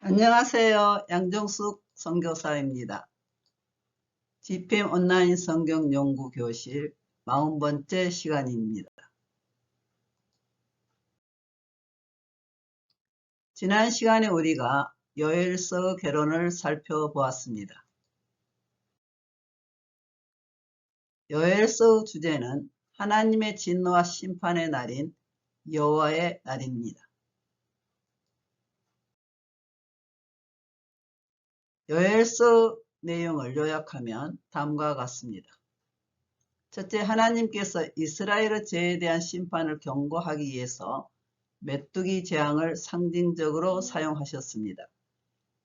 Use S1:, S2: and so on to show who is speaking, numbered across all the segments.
S1: 안녕하세요. 양정숙 선교사입니다. GPM 온라인 성경 연구 교실 40번째 시간입니다. 지난 시간에 우리가 여엘서 결혼을 살펴보았습니다. 여엘서 주제는 하나님의 진노와 심판의 날인 여호와의 날입니다. 여엘서 내용을 요약하면 다음과 같습니다. 첫째, 하나님께서 이스라엘의 죄에 대한 심판을 경고하기 위해서 메뚜기 재앙을 상징적으로 사용하셨습니다.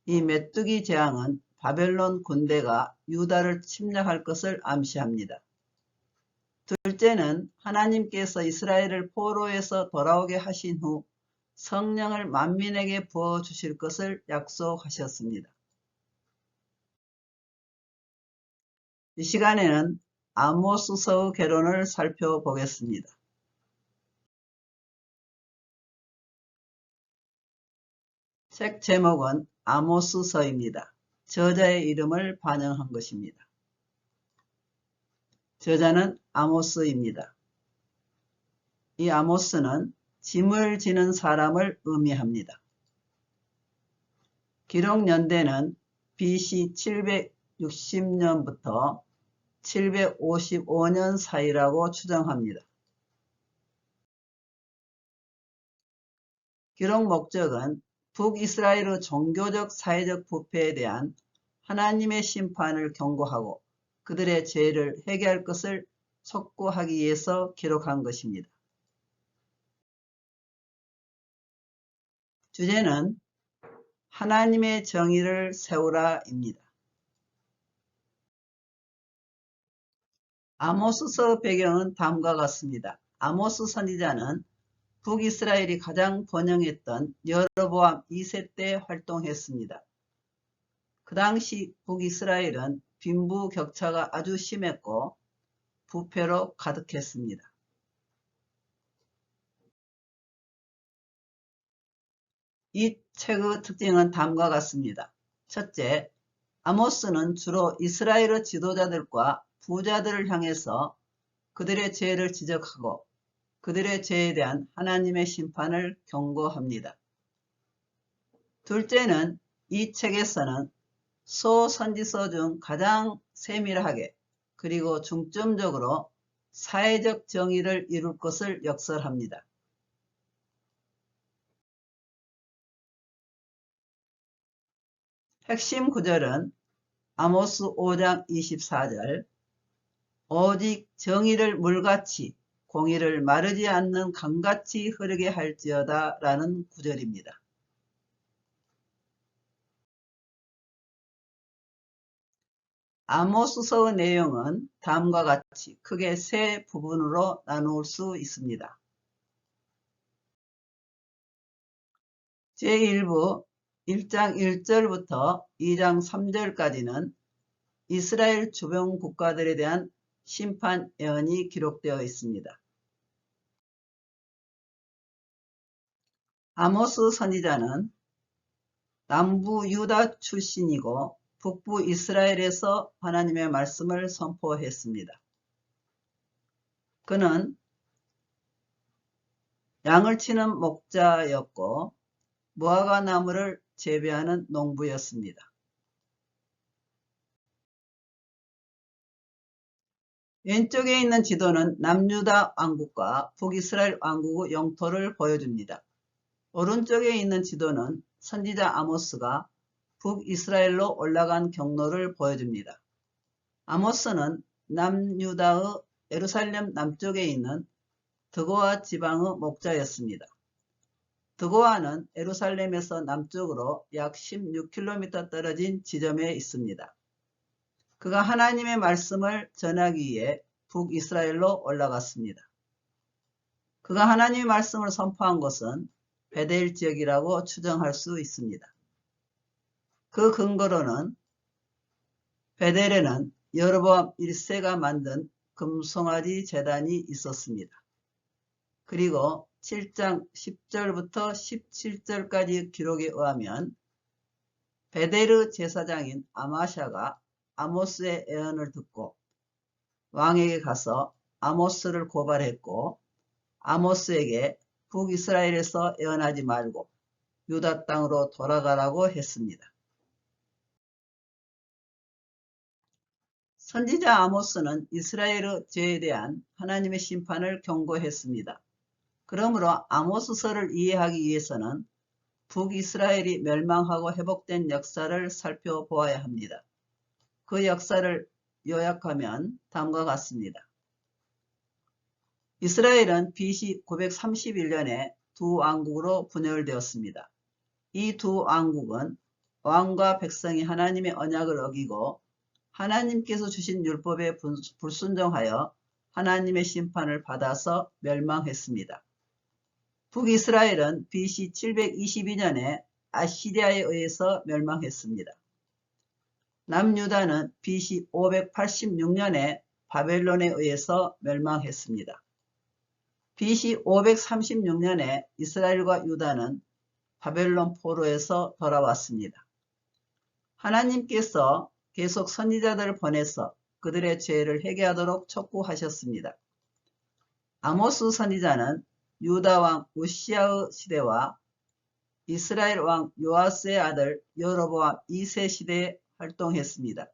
S1: 이 메뚜기 재앙은 바벨론 군대가 유다를 침략할 것을 암시합니다. 둘째는 하나님께서 이스라엘을 포로에서 돌아오게 하신 후 성령을 만민에게 부어 주실 것을 약속하셨습니다. 이 시간에는 아모스서의 결혼을 살펴보겠습니다. 책 제목은 아모스서입니다. 저자의 이름을 반영한 것입니다. 저자는 아모스입니다. 이 아모스는 짐을 지는 사람을 의미합니다. 기록 연대는 BC 760년부터 755년 사이라고 추정합니다. 기록 목적은 북이스라엘의 종교적 사회적 부패에 대한 하나님의 심판을 경고하고 그들의 죄를 회개할 것을 촉구하기 위해서 기록한 것입니다. 주제는 하나님의 정의를 세우라입니다. 아모스서 배경은 다음과 같습니다. 아모스 선지자는 북이스라엘이 가장 번영했던 여로보암 2세 때 활동했습니다. 그 당시 북이스라엘은 빈부 격차가 아주 심했고 부패로 가득했습니다. 이 책의 특징은 다음과 같습니다. 첫째, 아모스는 주로 이스라엘의 지도자들과 부자들을 향해서 그들의 죄를 지적하고 그들의 죄에 대한 하나님의 심판을 경고합니다. 둘째는 이 책에서는 소선지서 중 가장 세밀하게 그리고 중점적으로 사회적 정의를 이룰 것을 역설합니다. 핵심 구절은 아모스 5장 24절 오직 정의를 물같이 공의를 마르지 않는 강같이 흐르게 할지어다 라는 구절입니다. 아모스서의 내용은 다음과 같이 크게 세 부분으로 나눌 수 있습니다. 제1부 1장 1절부터 2장 3절까지는 이스라엘 주변 국가들에 대한 심판 예언이 기록되어 있습니다. 아모스 선지자는 남부 유다 출신이고 북부 이스라엘에서 하나님의 말씀을 선포했습니다. 그는 양을 치는 목자였고 무화과 나무를 재배하는 농부였습니다. 왼쪽에 있는 지도는 남유다 왕국과 북이스라엘 왕국의 영토를 보여줍니다. 오른쪽에 있는 지도는 선지자 아모스가 북이스라엘로 올라간 경로를 보여줍니다. 아모스는 남유다의 예루살렘 남쪽에 있는 드고아 지방의 목자였습니다. 드고아는 예루살렘에서 남쪽으로 약 16km 떨어진 지점에 있습니다. 그가 하나님의 말씀을 전하기 위해 북이스라엘로 올라갔습니다. 그가 하나님의 말씀을 선포한 곳은 베델 지역이라고 추정할 수 있습니다. 그 근거로는 베델에는 여러보암 1세가 만든 금송아지 재단이 있었습니다. 그리고 7장 10절부터 17절까지 기록에 의하면 베데르 제사장인 아마샤가 아모스의 애언을 듣고 왕에게 가서 아모스를 고발했고 아모스에게 북이스라엘에서 애언하지 말고 유다 땅으로 돌아가라고 했습니다. 선지자 아모스는 이스라엘의 죄에 대한 하나님의 심판을 경고했습니다. 그러므로 아모스서를 이해하기 위해서는 북이스라엘이 멸망하고 회복된 역사를 살펴보아야 합니다. 그 역사를 요약하면 다음과 같습니다. 이스라엘은 BC 931년에 두 왕국으로 분열되었습니다. 이 두 왕국은 왕과 백성이 하나님의 언약을 어기고 하나님께서 주신 율법에 불순종하여 하나님의 심판을 받아서 멸망했습니다. 북이스라엘은 BC 722년에 아시리아에 의해서 멸망했습니다. 남유다는 BC 586년에 바벨론에 의해서 멸망했습니다. BC 536년에 이스라엘과 유다는 바벨론 포로에서 돌아왔습니다. 하나님께서 계속 선지자들을 보내서 그들의 죄를 회개하도록 촉구하셨습니다. 아모스 선지자는 유다 왕 우시아의 시대와 이스라엘 왕 요아스의 아들 여로보암 2세 시대에 활동했습니다.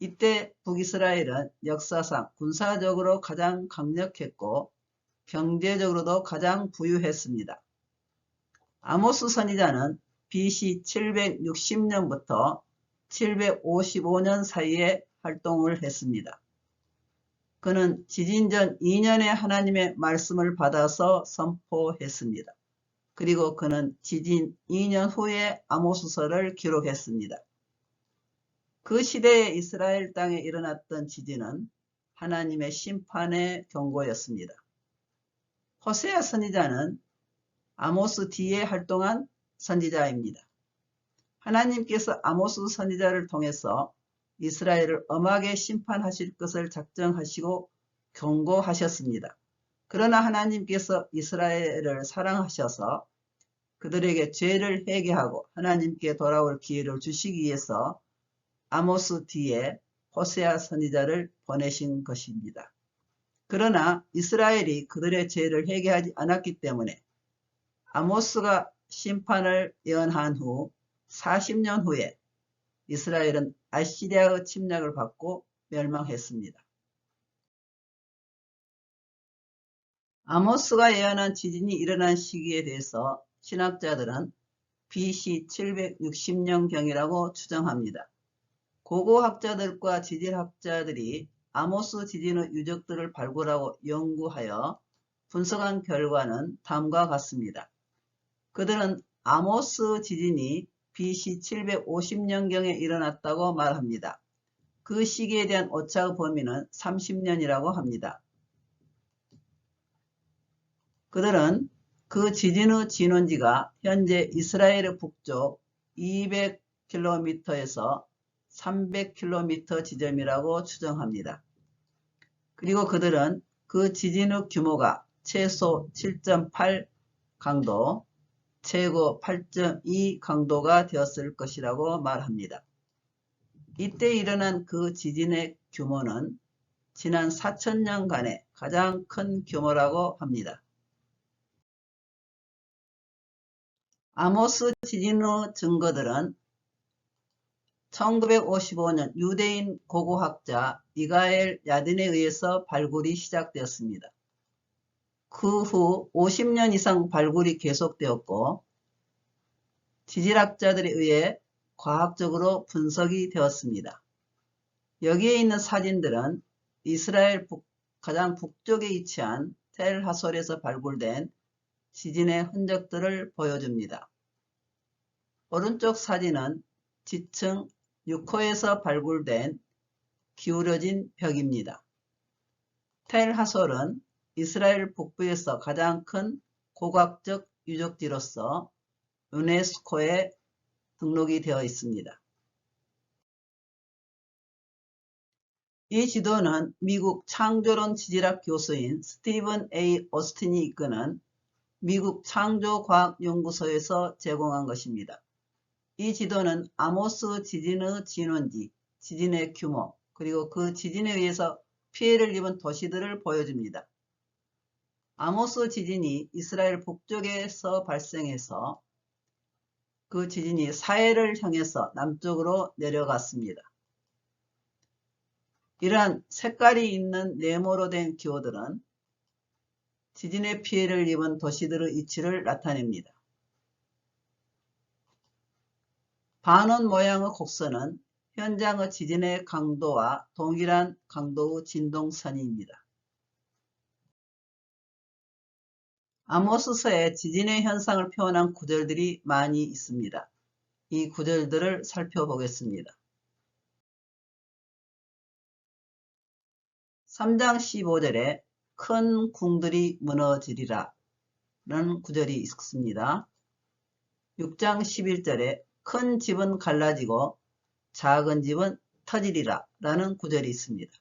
S1: 이때 북이스라엘은 역사상 군사적으로 가장 강력했고 경제적으로도 가장 부유했습니다. 아모스 선지자는 BC 760년부터 755년 사이에 활동을 했습니다. 그는 지진 전 2년에 하나님의 말씀을 받아서 선포했습니다. 그리고 그는 지진 2년 후에 아모스서를 기록했습니다. 그 시대에 이스라엘 땅에 일어났던 지진은 하나님의 심판의 경고였습니다. 호세아 선지자는 아모스 뒤에 활동한 선지자입니다. 하나님께서 아모스 선지자를 통해서 이스라엘을 엄하게 심판하실 것을 작정하시고 경고하셨습니다. 그러나 하나님께서 이스라엘을 사랑하셔서 그들에게 죄를 회개하고 하나님께 돌아올 기회를 주시기 위해서 아모스 뒤에 호세아 선지자를 보내신 것입니다. 그러나 이스라엘이 그들의 죄를 회개하지 않았기 때문에 아모스가 심판을 예언한 후 40년 후에 이스라엘은 아시리아의 침략을 받고 멸망했습니다. 아모스가 예언한 지진이 일어난 시기에 대해서 신학자들은 BC 760년경이라고 추정합니다. 고고학자들과 지질학자들이 아모스 지진의 유적들을 발굴하고 연구하여 분석한 결과는 다음과 같습니다. 그들은 아모스 지진이 BC 750년경에 일어났다고 말합니다. 그 시기에 대한 오차의 범위는 30년이라고 합니다. 그들은 그 지진의 진원지가 현재 이스라엘의 북쪽 200km에서 300km 지점이라고 추정합니다. 그리고 그들은 그 지진의 규모가 최소 7.8 강도, 최고 8.2 강도가 되었을 것이라고 말합니다. 이때 일어난 그 지진의 규모는 지난 4천년간의 가장 큰 규모라고 합니다. 아모스 지진의 증거들은 1955년 유대인 고고학자 이가엘 야딘에 의해서 발굴이 시작되었습니다. 그 후 50년 이상 발굴이 계속되었고 지질학자들에 의해 과학적으로 분석이 되었습니다. 여기에 있는 사진들은 이스라엘 북, 가장 북쪽에 위치한 텔 하솔에서 발굴된 지진의 흔적들을 보여줍니다. 오른쪽 사진은 지층 6호에서 발굴된 기울어진 벽입니다. 텔 하솔은 이스라엘 북부에서 가장 큰 고각적 유적지로서 유네스코에 등록이 되어 있습니다. 이 지도는 미국 창조론 지질학 교수인 스티븐 A. 오스틴이 이끄는 미국 창조과학연구소에서 제공한 것입니다. 이 지도는 아모스 지진의 진원지, 지진의 규모, 그리고 그 지진에 의해서 피해를 입은 도시들을 보여줍니다. 아모스 지진이 이스라엘 북쪽에서 발생해서 그 지진이 사해를 향해서 남쪽으로 내려갔습니다. 이러한 색깔이 있는 네모로 된 기호들은 지진의 피해를 입은 도시들의 위치를 나타냅니다. 반원 모양의 곡선은 현장의 지진의 강도와 동일한 강도의 진동선입니다. 아모스서에 지진의 현상을 표현한 구절들이 많이 있습니다. 이 구절들을 살펴보겠습니다. 3장 15절에 큰 궁들이 무너지리라 라는 구절이 있습니다. 6장 11절에 큰 집은 갈라지고 작은 집은 터지리라 라는 구절이 있습니다.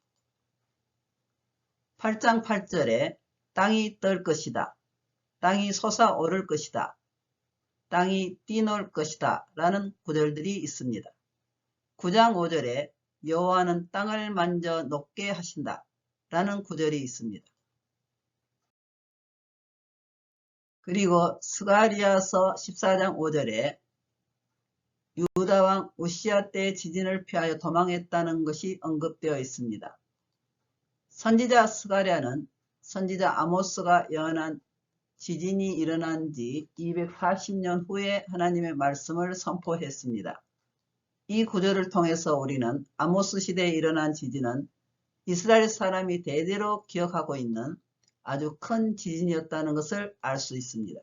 S1: 8장 8절에 땅이 떨 것이다. 땅이 솟아오를 것이다. 땅이 뛰놀 것이다. 라는 구절들이 있습니다. 9장 5절에 여호와는 땅을 만져 높게 하신다. 라는 구절이 있습니다. 그리고 스가리아서 14장 5절에 유다왕 우시아 때 지진을 피하여 도망했다는 것이 언급되어 있습니다. 선지자 스가랴는 선지자 아모스가 예언한 지진이 일어난 지 240년 후에 하나님의 말씀을 선포했습니다. 이 구절을 통해서 우리는 아모스 시대에 일어난 지진은 이스라엘 사람이 대대로 기억하고 있는 아주 큰 지진이었다는 것을 알 수 있습니다.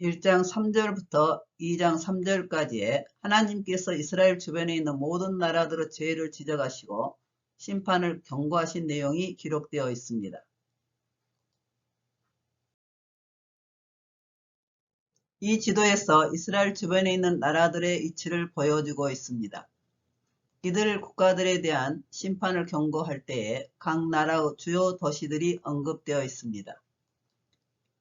S1: 1장 3절부터 2장 3절까지에 하나님께서 이스라엘 주변에 있는 모든 나라들의 죄를 지적하시고 심판을 경고하신 내용이 기록되어 있습니다. 이 지도에서 이스라엘 주변에 있는 나라들의 위치를 보여주고 있습니다. 이들 국가들에 대한 심판을 경고할 때에 각 나라의 주요 도시들이 언급되어 있습니다.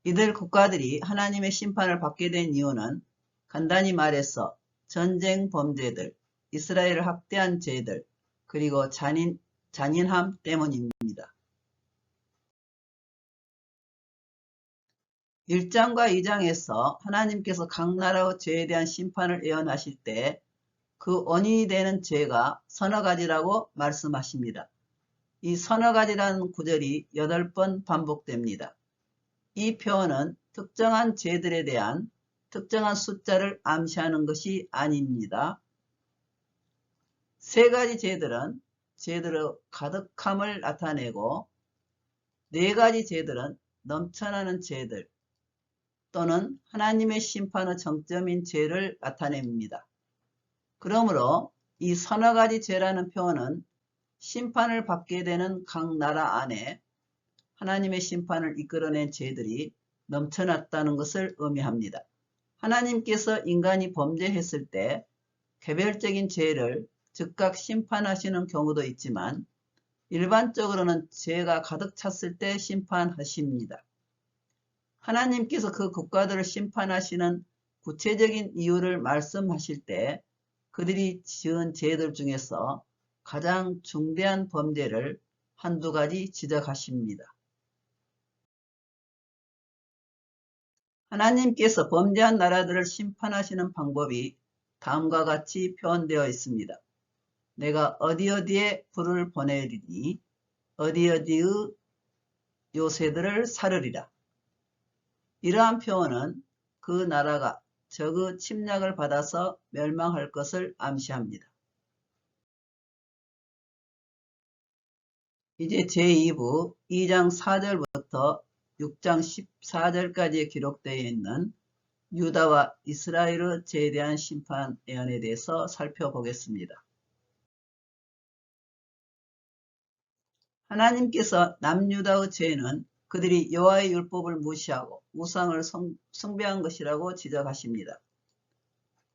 S1: 이들 국가들이 하나님의 심판을 받게 된 이유는 간단히 말해서 전쟁 범죄들, 이스라엘을 학대한 죄들, 그리고 잔인, 잔인함 때문입니다. 1장과 2장에서 하나님께서 각 나라의 죄에 대한 심판을 예언하실 때 그 원인이 되는 죄가 서너 가지라고 말씀하십니다. 이 서너 가지라는 구절이 8번 반복됩니다. 이 표현은 특정한 죄들에 대한 특정한 숫자를 암시하는 것이 아닙니다. 세 가지 죄들은 죄들의 가득함을 나타내고 네 가지 죄들은 넘쳐나는 죄들 또는 하나님의 심판의 정점인 죄를 나타냅니다. 그러므로 이 서너 가지 죄라는 표현은 심판을 받게 되는 각 나라 안에 하나님의 심판을 이끌어낸 죄들이 넘쳐났다는 것을 의미합니다. 하나님께서 인간이 범죄했을 때 개별적인 죄를 즉각 심판하시는 경우도 있지만 일반적으로는 죄가 가득 찼을 때 심판하십니다. 하나님께서 그 국가들을 심판하시는 구체적인 이유를 말씀하실 때 그들이 지은 죄들 중에서 가장 중대한 범죄를 한두 가지 지적하십니다. 하나님께서 범죄한 나라들을 심판하시는 방법이 다음과 같이 표현되어 있습니다. 내가 어디 어디에 불을 보내리니 어디 어디의 요새들을 사르리라. 이러한 표현은 그 나라가 적의 침략을 받아서 멸망할 것을 암시합니다. 이제 제2부 2장 4절부터 6장 14절까지 기록되어 있는 유다와 이스라엘의 죄에 대한 심판 예언에 대해서 살펴보겠습니다. 하나님께서 남유다의 죄는 그들이 여호와의 율법을 무시하고 우상을 숭배한 것이라고 지적하십니다.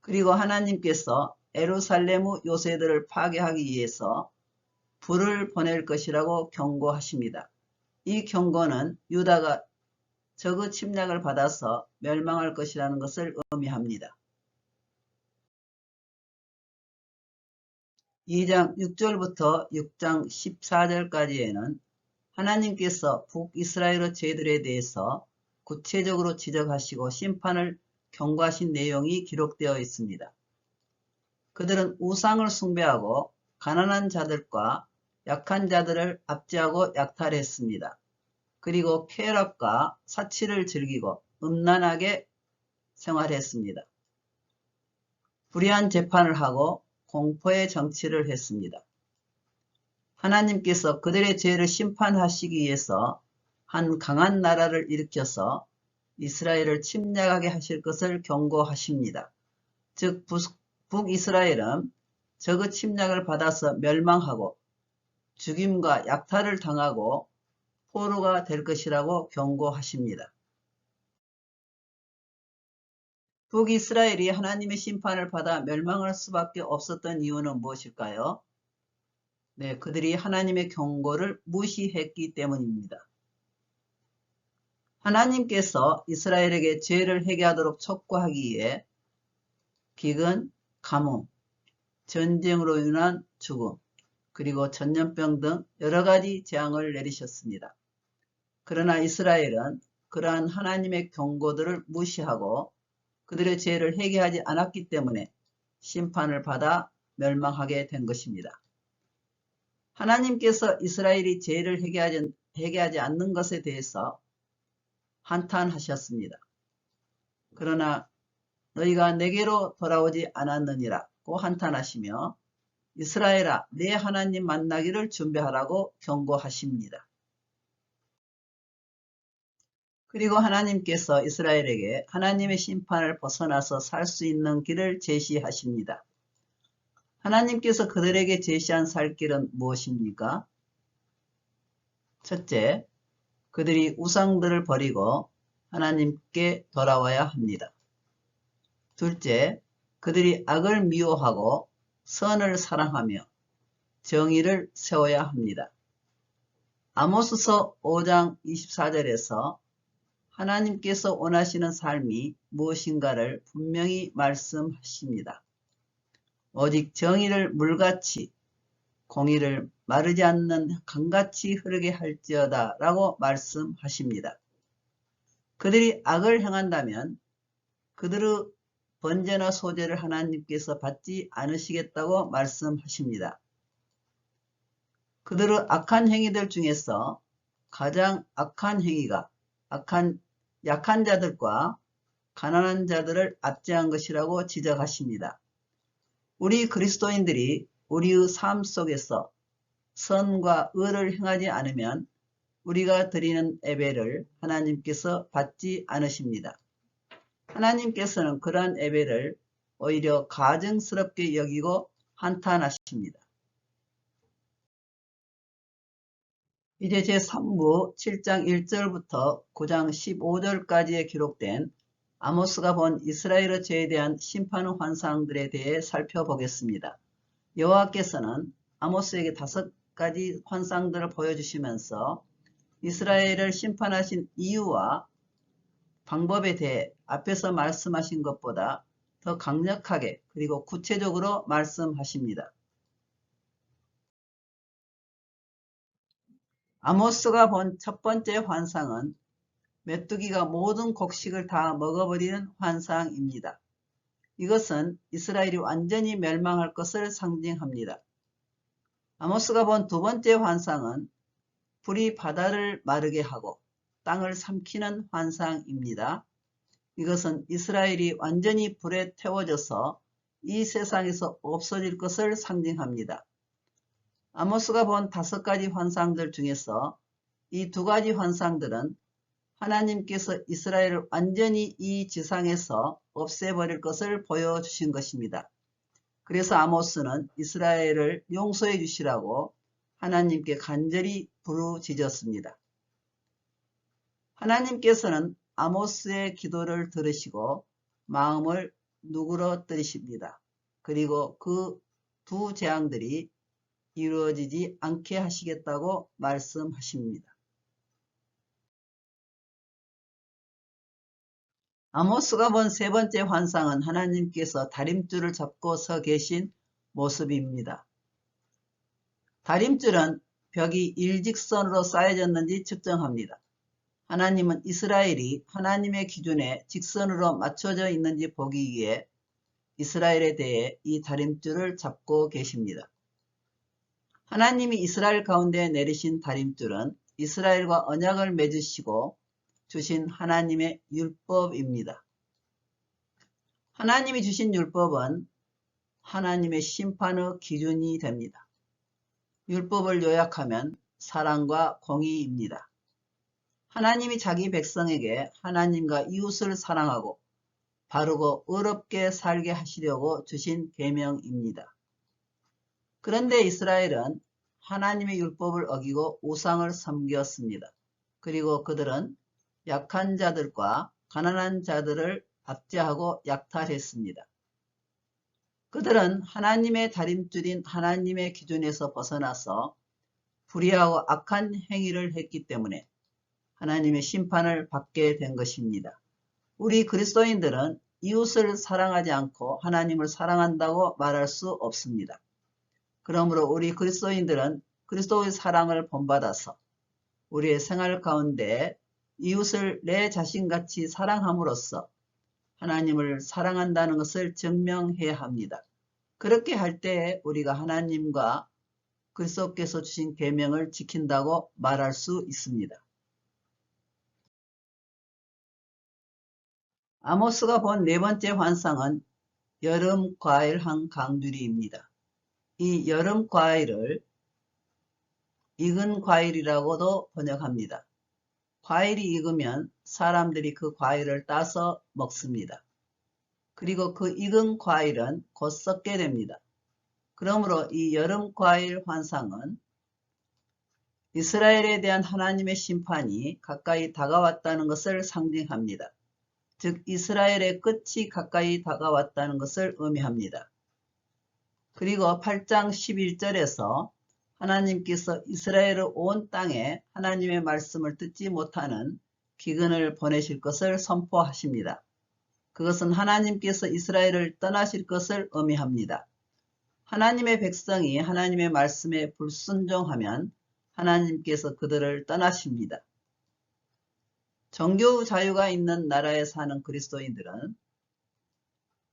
S1: 그리고 하나님께서 에루살렘의 요새들을 파괴하기 위해서 불을 보낼 것이라고 경고하십니다. 이 경고는 유다가 적의 침략을 받아서 멸망할 것이라는 것을 의미합니다. 2장 6절부터 6장 14절까지에는 하나님께서 북이스라엘의 죄들에 대해서 구체적으로 지적하시고 심판을 경고하신 내용이 기록되어 있습니다. 그들은 우상을 숭배하고 가난한 자들과 약한 자들을 압제하고 약탈했습니다. 그리고 쾌락과 사치를 즐기고 음란하게 생활했습니다. 불의한 재판을 하고 공포의 정치를 했습니다. 하나님께서 그들의 죄를 심판하시기 위해서 한 강한 나라를 일으켜서 이스라엘을 침략하게 하실 것을 경고하십니다. 즉 북이스라엘은 적의 침략을 받아서 멸망하고 죽임과 약탈을 당하고 포로가 될 것이라고 경고하십니다. 북이스라엘이 하나님의 심판을 받아 멸망할 수밖에 없었던 이유는 무엇일까요? 네, 그들이 하나님의 경고를 무시했기 때문입니다. 하나님께서 이스라엘에게 죄를 회개하도록 촉구하기 위해 기근, 가뭄, 전쟁으로 인한 죽음, 그리고 전염병 등 여러 가지 재앙을 내리셨습니다. 그러나 이스라엘은 그러한 하나님의 경고들을 무시하고 그들의 죄를 회개하지 않았기 때문에 심판을 받아 멸망하게 된 것입니다. 하나님께서 이스라엘이 죄를 회개하지, 회개하지 않는 것에 대해서 한탄하셨습니다. 그러나 너희가 내게로 돌아오지 않았느니라고 한탄하시며 이스라엘아 내 하나님 만나기를 준비하라고 경고하십니다. 그리고 하나님께서 이스라엘에게 하나님의 심판을 벗어나서 살 수 있는 길을 제시하십니다. 하나님께서 그들에게 제시한 살 길은 무엇입니까? 첫째, 그들이 우상들을 버리고 하나님께 돌아와야 합니다. 둘째, 그들이 악을 미워하고 선을 사랑하며 정의를 세워야 합니다. 아모스서 5장 24절에서 하나님께서 원하시는 삶이 무엇인가를 분명히 말씀하십니다. 오직 정의를 물같이 공의를 마르지 않는 강같이 흐르게 할지어다 라고 말씀하십니다. 그들이 악을 행한다면 그들의 번제나 소제를 하나님께서 받지 않으시겠다고 말씀하십니다. 그들의 악한 행위들 중에서 가장 악한 행위가 악한 약한 자들과 가난한 자들을 압제한 것이라고 지적하십니다. 우리 그리스도인들이 우리의 삶 속에서 선과 의를 행하지 않으면 우리가 드리는 예배를 하나님께서 받지 않으십니다. 하나님께서는 그러한 예배를 오히려 가증스럽게 여기고 한탄하십니다. 이제 제3부 7장 1절부터 9장 15절까지에 기록된 아모스가 본 이스라엘 의 죄에 대한 심판 환상들에 대해 살펴보겠습니다. 여호와께서는 아모스에게 다섯 가지 환상들을 보여주시면서 이스라엘을 심판하신 이유와 방법에 대해 앞에서 말씀하신 것보다 더 강력하게 그리고 구체적으로 말씀하십니다. 아모스가 본 첫 번째 환상은 메뚜기가 모든 곡식을 다 먹어버리는 환상입니다. 이것은 이스라엘이 완전히 멸망할 것을 상징합니다. 아모스가 본 두 번째 환상은 불이 바다를 마르게 하고 땅을 삼키는 환상입니다. 이것은 이스라엘이 완전히 불에 태워져서 이 세상에서 없어질 것을 상징합니다. 아모스가 본 다섯 가지 환상들 중에서 이 두 가지 환상들은 하나님께서 이스라엘을 완전히 이 지상에서 없애버릴 것을 보여주신 것입니다. 그래서 아모스는 이스라엘을 용서해 주시라고 하나님께 간절히 부르짖었습니다. 하나님께서는 아모스의 기도를 들으시고 마음을 누그러뜨리십니다. 그리고 그 두 재앙들이 이루어지지 않게 하시겠다고 말씀하십니다. 아모스가 본 세 번째 환상은 하나님께서 다림줄을 잡고 서 계신 모습입니다. 다림줄은 벽이 일직선으로 쌓여졌는지 측정합니다. 하나님은 이스라엘이 하나님의 기준에 직선으로 맞춰져 있는지 보기 위해 이스라엘에 대해 이 다림줄을 잡고 계십니다. 하나님이 이스라엘 가운데 내리신 다림줄은 이스라엘과 언약을 맺으시고 주신 하나님의 율법입니다. 하나님이 주신 율법은 하나님의 심판의 기준이 됩니다. 율법을 요약하면 사랑과 공의입니다. 하나님이 자기 백성에게 하나님과 이웃을 사랑하고 바르고 의롭게 살게 하시려고 주신 계명입니다. 그런데 이스라엘은 하나님의 율법을 어기고 우상을 섬겼습니다. 그리고 그들은 약한 자들과 가난한 자들을 압제하고 약탈했습니다. 그들은 하나님의 다림줄인 하나님의 기준에서 벗어나서 불의하고 악한 행위를 했기 때문에 하나님의 심판을 받게 된 것입니다. 우리 그리스도인들은 이웃을 사랑하지 않고 하나님을 사랑한다고 말할 수 없습니다. 그러므로 우리 그리스도인들은 그리스도의 사랑을 본받아서 우리의 생활 가운데 이웃을 내 자신같이 사랑함으로써 하나님을 사랑한다는 것을 증명해야 합니다. 그렇게 할때 우리가 하나님과 그리스도께서 주신 계명을 지킨다고 말할 수 있습니다. 아모스가 본 네 번째 환상은 여름 과일 한 강두리입니다. 이 여름 과일을 익은 과일이라고도 번역합니다. 과일이 익으면 사람들이 그 과일을 따서 먹습니다. 그리고 그 익은 과일은 곧 썩게 됩니다. 그러므로 이 여름 과일 환상은 이스라엘에 대한 하나님의 심판이 가까이 다가왔다는 것을 상징합니다. 즉 이스라엘의 끝이 가까이 다가왔다는 것을 의미합니다. 그리고 8장 11절에서 하나님께서 이스라엘의 온 땅에 하나님의 말씀을 듣지 못하는 기근을 보내실 것을 선포하십니다. 그것은 하나님께서 이스라엘을 떠나실 것을 의미합니다. 하나님의 백성이 하나님의 말씀에 불순종하면 하나님께서 그들을 떠나십니다. 종교 자유가 있는 나라에 사는 그리스도인들은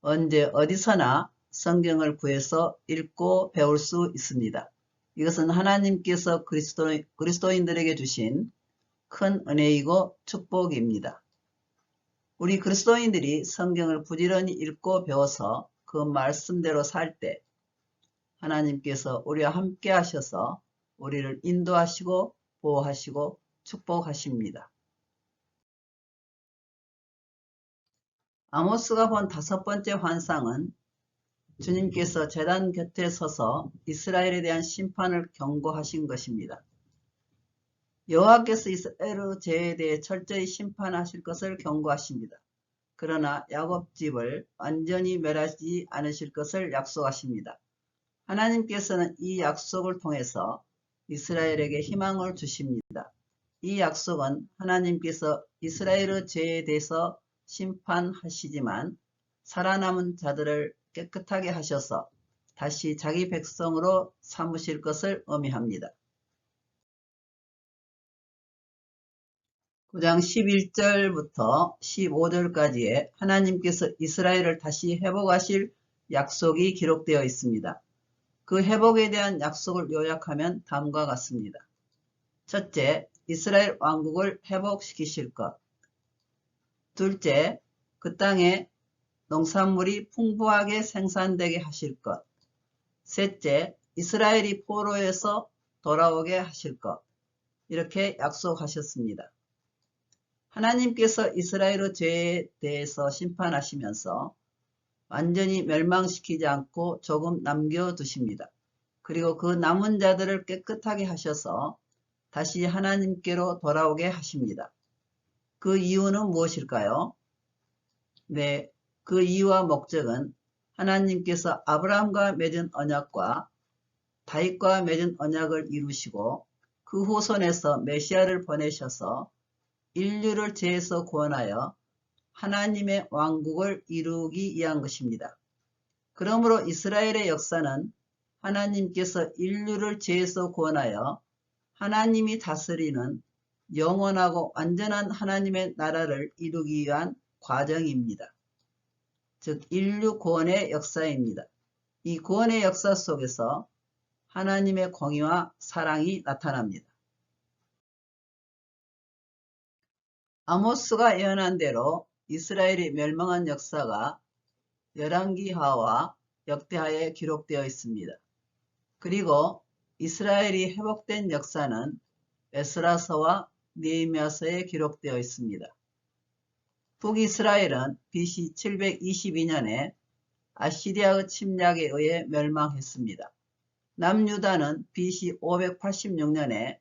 S1: 언제 어디서나 성경을 구해서 읽고 배울 수 있습니다. 이것은 하나님께서 그리스도, 그리스도인들에게 주신 큰 은혜이고 축복입니다. 우리 그리스도인들이 성경을 부지런히 읽고 배워서 그 말씀대로 살 때 하나님께서 우리와 함께 하셔서 우리를 인도하시고 보호하시고 축복하십니다. 아모스가 본 다섯 번째 환상은 주님께서 재단 곁에 서서 이스라엘에 대한 심판을 경고하신 것입니다. 여호와께서 이스라엘의 죄에 대해 철저히 심판하실 것을 경고하십니다. 그러나 야곱 집을 완전히 멸하지 않으실 것을 약속하십니다. 하나님께서는 이 약속을 통해서 이스라엘에게 희망을 주십니다. 이 약속은 하나님께서 이스라엘의 죄에 대해서 심판하시지만 살아남은 자들을 깨끗하게 하셔서 다시 자기 백성으로 삼으실 것을 의미합니다. 9장 11절부터 15절까지에 하나님께서 이스라엘을 다시 회복하실 약속이 기록되어 있습니다. 그 회복에 대한 약속을 요약하면 다음과 같습니다. 첫째, 이스라엘 왕국을 회복시키실 것. 둘째, 그 땅에 농산물이 풍부하게 생산되게 하실 것. 셋째, 이스라엘이 포로에서 돌아오게 하실 것. 이렇게 약속하셨습니다. 하나님께서 이스라엘의 죄에 대해서 심판하시면서 완전히 멸망시키지 않고 조금 남겨두십니다. 그리고 그 남은 자들을 깨끗하게 하셔서 다시 하나님께로 돌아오게 하십니다. 그 이유는 무엇일까요? 네, 그 이유와 목적은 하나님께서 아브라함과 맺은 언약과 다윗과 맺은 언약을 이루시고 그 후손에서 메시아를 보내셔서 인류를 죄에서 구원하여 하나님의 왕국을 이루기 위한 것입니다. 그러므로 이스라엘의 역사는 하나님께서 인류를 죄에서 구원하여 하나님이 다스리는 영원하고 완전한 하나님의 나라를 이루기 위한 과정입니다. 즉 인류 구원의 역사입니다. 이 구원의 역사 속에서 하나님의 공의와 사랑이 나타납니다. 아모스가 예언한 대로 이스라엘이 멸망한 역사가 열왕기하와 역대하에 기록되어 있습니다. 그리고 이스라엘이 회복된 역사는 에스라서와 니에미아서에 기록되어 있습니다. 북이스라엘은 BC 722년에 아시리아의 침략에 의해 멸망했습니다. 남유다는 BC 586년에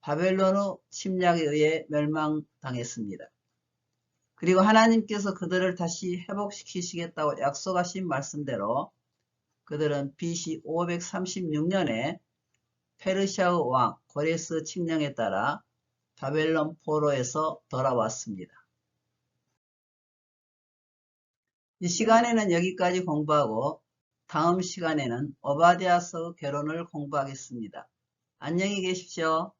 S1: 바벨론의 침략에 의해 멸망당했습니다. 그리고 하나님께서 그들을 다시 회복시키시겠다고 약속하신 말씀대로 그들은 BC 536년에 페르시아의 왕 고레스 칙령에 따라 바벨론 포로에서 돌아왔습니다. 이 시간에는 여기까지 공부하고 다음 시간에는 오바디아서 결혼을 공부하겠습니다. 안녕히 계십시오.